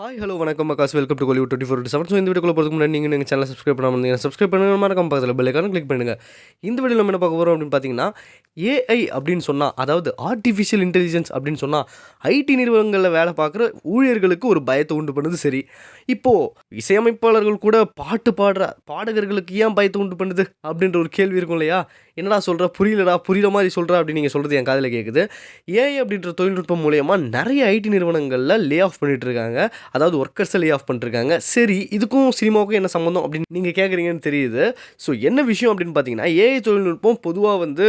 Hi hello வணக்கம் macaws welcome to Kollywood twenty four seven so இந்த வீடியோக்குள்ள போகிறதுக்கு முன்னாடி நீங்கள் எங்கள் சேனல் சப்ஸ்கிரைப் பண்ணாமல் இருந்தீங்க சப்ஸ்கிரைப் பண்ணுங்க. மறக்காம பக்கத்தில் பெல்லைக்கான கிளிக் பண்ணுங்கள் இந்த வீடியோவில் நம்ம என்ன பார்க்க போகிறோம் அப்படின்னு பார்த்தீங்கன்னா ஏஐ அப்படின்னு சொன்னால் அதாவது ஆர்டிஃபிஷியல் இன்டெலிஜென்ஸ் அப்படின்னு சொன்னால் ஐடி நிறுவனங்களில் வேலை பார்க்குற ஊழியர்களுக்கு ஒரு பயத்தை உண்டு பண்ணுது சரி. இப்போது இசையமைப்பாளர்கள் கூட பாட்டு பாடுற பாடகர்களுக்கு ஏன் பயத்தை உண்டு பண்ணுது அப்படின்ற ஒரு கேள்வி இருக்கும் இல்லையா? என்னடா சொல்கிற புரியலடா புரியுற மாதிரி சொல்கிற அப்படின்னு நீங்கள் சொல்கிறது என் காதில் கேட்குது ஏஐ அப்படின்ற தொழில்நுட்பம் மூலயமா நிறைய ஐடி நிறுவனங்களில் லே ஆஃப் பண்ணிகிட்ருக்காங்க அதாவது ஒர்க்கர்ஸை லே ஆஃப் பண்ணிருக்காங்க சரி இதுக்கும் சினிமாவுக்கும் என்ன சம்மந்தம் அப்படின்னு நீங்கள் கேட்குறீங்கன்னு தெரியுது. ஸோ என்ன விஷயம் அப்படின்னு பார்த்தீங்கன்னா ஏஐ தொழில்நுட்பம் பொதுவாக வந்து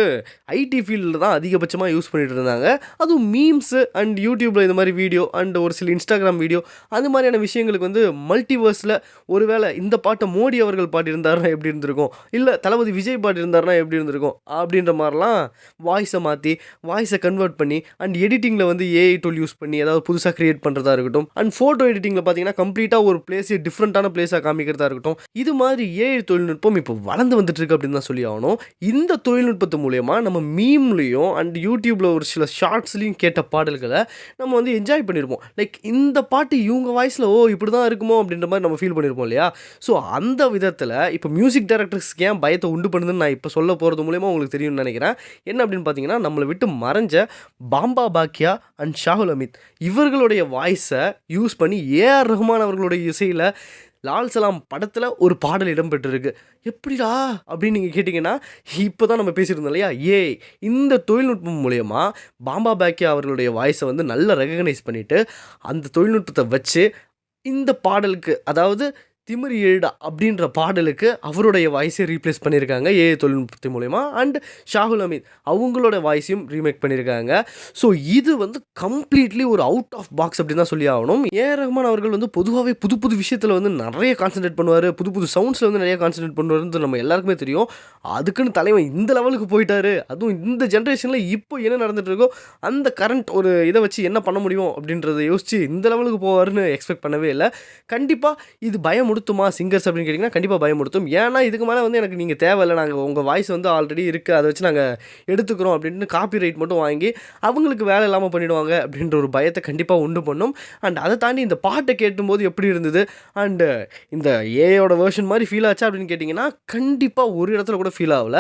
ஐடி ஃபீல்டில் தான் அதிகபட்சமாக யூஸ் பண்ணிகிட்டு இருந்தாங்க. அதுவும் மீம்ஸு அண்ட் யூடியூப்பில் இந்த மாதிரி வீடியோ அண்ட் ஒரு சில இன்ஸ்டாகிராம் வீடியோ அந்த மாதிரியான விஷயங்களுக்கு வந்து மல்டிவர்ஸில் ஒருவேளை இந்த பாட்டை மோடி அவர்கள் பாட்டியிருந்தாருன்னா எப்படி இருந்திருக்கும்? இல்லை தளபதி விஜய் பாட்டியிருந்தாருன்னா எப்படி இருந்திருக்கும்? அப்படின்ற மாதிரிலாம் வாய்ஸை மாற்றி வாய்ஸை கன்வெர்ட் பண்ணி அண்ட் எடிட்டிங்கில் வந்து ஏஐ டூல் யூஸ் பண்ணி ஏதாவது புதுசாக கிரியேட் பண்ணுறதா இருக்கட்டும். அண்ட் ஃபோட்டோ எடிட்டிங்கில் பார்த்தீங்கன்னா கம்ப்ளீட்டாக ஒரு பிளேஸே டிஃப்ரெண்ட்டான பிளேஸாக காமிக்கிறதா இருக்கட்டும். இது மாதிரி ஏஐ தொழில்நுட்பம் இப்போ வளர்ந்து வந்துட்டுருக்கு அப்படின்னு தான் சொல்லி ஆகணும். இந்த தொழில்நுட்பத்து மூலயமா நம்ம மீம்லேயும் அண்ட் யூடியூப்பில் ஒரு சில ஷார்ட்ஸ்லையும் கேட்ட பாடல்களை நம்ம வந்து என்ஜாய் பண்ணியிருப்போம் லைக் இந்த பாட்டு இவங்க வாய்ஸில் ஓ இப்படி தான் இருக்குமோ? அப்படின்ற மாதிரி நம்ம ஃபீல் பண்ணியிருப்போம் இல்லையா? ஸோ அந்த விதத்தில் இப்போ மியூசிக் டைரக்டர்ஸ்க்கு ஏன் பயத்தை உண்டு பண்ணுதுன்னு நான் இப்போ சொல்ல போகிறது மூலயமா உங்களுக்கு தெரியும்னு நினைக்கிறேன். என்ன அப்படின்னு பார்த்தீங்கன்னா நம்மளை விட்டு மறைஞ்ச பாம்பா பாக்கியா அண்ட் ஷாகுல் அமித். இவர்களுடைய வாய்ஸை யூஸ் பண்ணி ஏஆர் ரஹ்மான் அவர்களுடைய இசையில் லால் சலாம் படத்தில் ஒரு பாடல் இடம்பெற்றிருக்கு. எப்படிடா அப்படின்னு நீங்கள் கேட்டிங்கன்னா இப்போ தான் நம்ம பேசியிருந்தோம் இல்லையா? ஏ இந்த தொழில்நுட்பம் மூலயமா பாம்பா பாக்கியா அவர்களுடைய வாய்ஸை வந்து நல்லா ரெகக்னைஸ் பண்ணிவிட்டு அந்த தொழில்நுட்பத்தை வச்சு இந்த பாடலுக்கு அதாவது திமிரி எழுடா அப்படின்ற பாடலுக்கு அவருடைய வாய்ஸை ரீப்ளேஸ் பண்ணியிருக்காங்க ஏ தொழில்நுட்பத்தின் மூலயமா அண்ட் ஷாகுல் அமீத் அவங்களோட வாய்ஸையும் ரீமேக் பண்ணியிருக்காங்க. ஸோ இது வந்து கம்ப்ளீட்லி ஒரு அவுட் ஆஃப் பாக்ஸ் அப்படின்னு தான் சொல்லி ஆகணும். ஏ ரஹ்மான் அவர்கள் வந்து பொதுவாகவே புது புது விஷயத்தில் வந்து நிறைய கான்சென்ட்ரேட் பண்ணுவார். புது புது சவுண்ட்ஸில் வந்து நிறைய கான்சென்ட்ரேட் பண்ணுவார்னு நம்ம எல்லாருக்குமே தெரியும். அதுக்குன்னு தலைவன் இந்த லெவலுக்கு போயிட்டாரு. அதுவும் இந்த ஜென்ரேஷனில் இப்போ என்ன நடந்துட்டு இருக்கோ அந்த கரண்ட் ஒரு இதை வச்சு என்ன பண்ண முடியும் அப்படின்றத யோசித்து இந்த லெவலுக்கு போவார்னு எக்ஸ்பெக்ட் பண்ணவே இல்லை. கண்டிப்பாக இது பயம் பயமுடுத்துமா சிங்கர்ஸ் அப்படின்னு கேட்டிங்கன்னா கண்டிப்பாக பயமுடுத்தும் ஏன்னா இதுக்கு மேலே வந்து எனக்கு நீங்கள் தேவையில்லை. நாங்கள் உங்கள் வாய்ஸ் வந்து ஆல்ரெடி இருக்குது அதை வச்சு நாங்கள் எடுத்துக்கிறோம் அப்படின்னு காப்பி ரைட் மட்டும் வாங்கி அவங்களுக்கு வேலை இல்லாமல் பண்ணிவிடுவாங்க அப்படின்ற ஒரு பயத்தை கண்டிப்பாக உண்டு பண்ணும். அண்ட் அதை தாண்டி இந்த பாட்டை கேட்டும்போது எப்படி இருந்தது? அண்டு இந்த ஏயோட வேர்ஷன் மாதிரி ஃபீல் ஆச்சா அப்படின்னு கேட்டிங்கன்னா கண்டிப்பாக ஒரு இடத்துல கூட ஃபீல் ஆகல.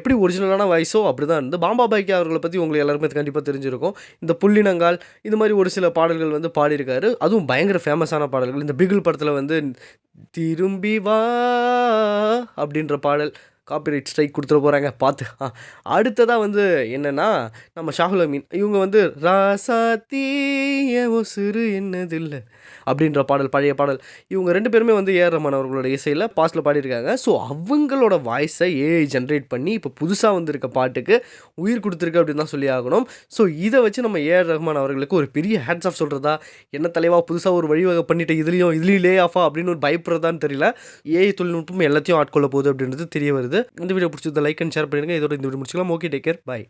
எப்படி ஒரிஜினலான வாய்ஸோ அப்படி தான் இருந்து பாம்பா பாய்க்கு அவர்களை பற்றி உங்களுக்கு எல்லாருமே கண்டிப்பாக தெரிஞ்சிருக்கும். இந்த புள்ளினங்கால் இது மாதிரி ஒரு சில பாடல்கள் வந்து பாடியிருக்காரு. அதுவும் பயங்கர ஃபேமஸான பாடல்கள். இந்த பிகில் படத்தில் வந்து திரும்பி வா அப்படின்ற பாடல். காப்பிரைட் ஸ்ட்ரைக் கொடுத்துட போகிறாங்க பார்த்து அடுத்ததாக வந்து என்னென்னா நம்ம ஷாகுல் அமீன் இவங்க வந்து ராசாத்தி ஓ சிறு என்னதில்லை அப்படின்ற பாடல் பழைய பாடல். இவங்க ரெண்டு பேருமே வந்து ஏஆர் ரஹ்மான் அவர்களோட இசையில் பாஸ்டில் பாடியிருக்காங்க. ஸோ அவங்களோட வாய்ஸை ஏஐ ஜென்ரேட் பண்ணி இப்போ புதுசாக வந்திருக்க பாட்டுக்கு உயிர் கொடுத்துருக்கு அப்படின்னு தான் சொல்லி ஆகணும். ஸோ இதை வச்சு நம்ம ஏஆர் ரஹ்மான் அவர்களுக்கு ஒரு பெரிய ஹேட்ஸ் ஆஃப் சொல்கிறதா என்ன தலைவா புதுசாக ஒரு வழிவகை பண்ணிட்டு இதுலேயும் இதுலேயும் லே ஆஃபா அப்படின்னு ஒரு பயப்படுறதான்னு தெரியல. ஏஐ தொழில்நுட்பம் எல்லாத்தையும் ஆட்கொள்ள போகுது அப்படின்றது தெரிய வருது. இந்த வீடியோ பிடிச்சிருந்தா லைக் அண்ட் ஷேர் பண்ணிடுங்க. இதோட இந்த வீடியோ முடிச்சுக்கலாம். Okay take care bye